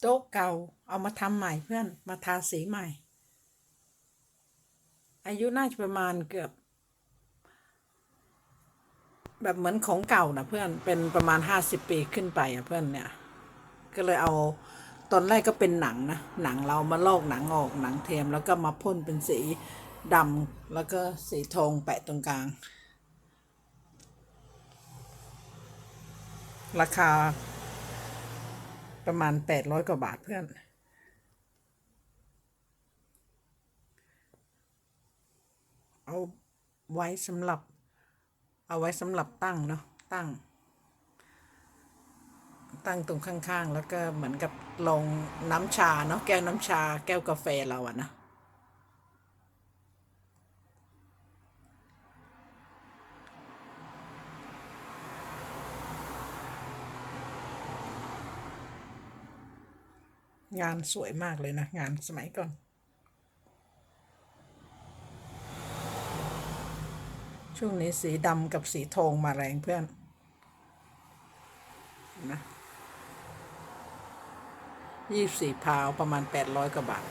โต๊ะเก่าเอามาทำใหม่เพื่อนมาทาสีใหม่ อายุน่าจะประมาณเกือบ แบบเหมือนของเก่านะเพื่อนเป็นประมาณห้าสิบปีขึ้นไปอะเพื่อนเนี่ย ก็เลยเอาตอนแรกก็เป็นหนังนะหนังเรามาลอกหนังออกหนังเทียมแล้วก็มาพ่นเป็นสีดำแล้วก็สีทองแปะตรงกลาง ราคา ประมาณแปดร้อยกว่าบาทเพื่อน เอาไว้สำหรับ เอาไว้สำหรับตั้งเนาะตั้ง ตั้งตรงข้างๆ แล้วก็เหมือนกับลงน้ำชาเนาะแก้วน้ำชาแก้วกาแฟเราอะนะ งานสวยมากเลยนะ งานสมัยก่อน ช่วงนี้สีดำกับสีทองมาแรงเพื่อนนะยี่สี่พาวประมาณแปดร้อยกว่าบาท